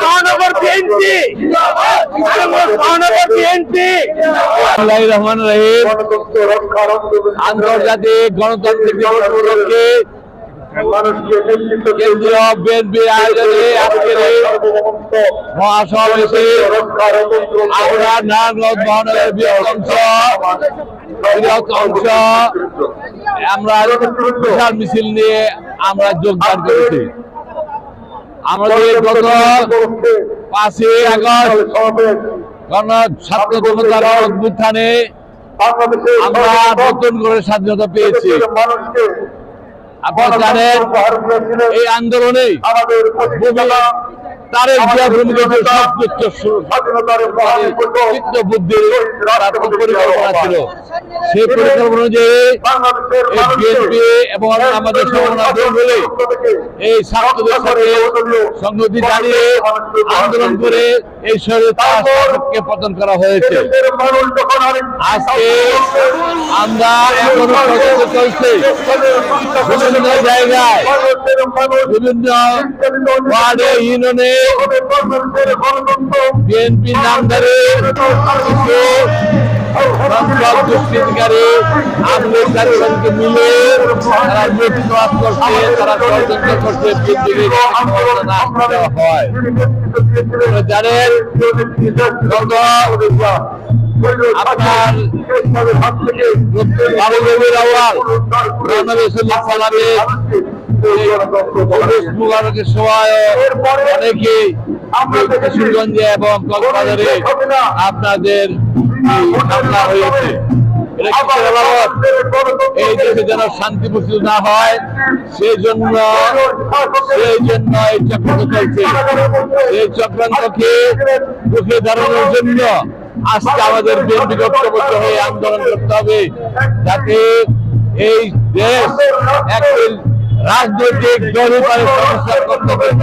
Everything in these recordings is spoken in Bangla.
মহানগর বিএনপি। মহানগর বিএনপি। রহমান রহিম। আন্তর্জাতিক গণতান্ত্রিক দিবস উপলক্ষে কেন্দ্রীয় বিএনপির আয়োজনে আজকের এই মহাসমাবেশে আমরা নারায়ণগঞ্জ মহানগরের বৃহৎ অংশ বৃহৎ অংশ আমরা বিশাল মিছিল নিয়ে আমরা যোগদান করেছি। আমাদের গত পাঁচই আগস্ট ছাত্র জনতার অভ্যুত্থানে আমরা নতুন করে স্বাধীনতা পেয়েছি। আপনারা জানেন এই আন্দোলনে আমাদের তারের জিয়া ভূমিকা সর্বোচ্চ চিত্ত বুদ্ধির পরিকল্পনা ছিল। সেই পরিকল্পনা অনুযায়ী বিএনপি এবং আমাদের সমন্বয় এই ছাত্রদের সাথে সংগতি দাঁড়িয়ে আন্দোলন করে এই শরীরকে পতন করা হয়েছে। আজকে আমরা এখনও চলছে। বিভিন্ন জায়গায় বিভিন্ন ওয়ার্ডে ইউনিয়নে বিএনপি নামধারী কিছু সংসদ দুষ্কৃতিকারী আমলের মিলে তারা লুটপাট করছে তারা ষড়যন্ত্র করছে বিএনপিকে হয়। জানেন আপনার বাবু রবির আওয়াল রহমানুল্লাহ সালামের মুবারকের সময় অনেকে কিশোরগঞ্জে এবং কক্সবাজারে আপনাদের এই দেশে যেন শান্তি না হয় সেই জন্য সেই জন্য এই চক্রান্ত চলছে। এই চক্রান্তকে রুখে দাঁড়ানোর জন্য আজকে আমাদের হয়ে আন্দোলন করতে হবে, যাতে এই দেশ একটি রাজনৈতিক করতে জন্য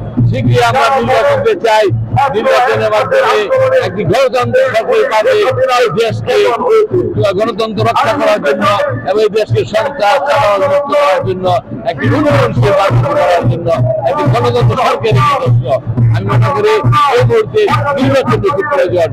আমরা চাই। নির্বাচনের মাধ্যমে একটি পাবে এই দেশকে গণতন্ত্র রক্ষা করার জন্য এবং এই দেশকে চালানোর মুক্ত করার জন্য, একটি করার জন্য একটি গণতন্ত্র সদস্য আমি মনে করি এই মুহূর্তে নির্বাচন খুব প্রয়োজন।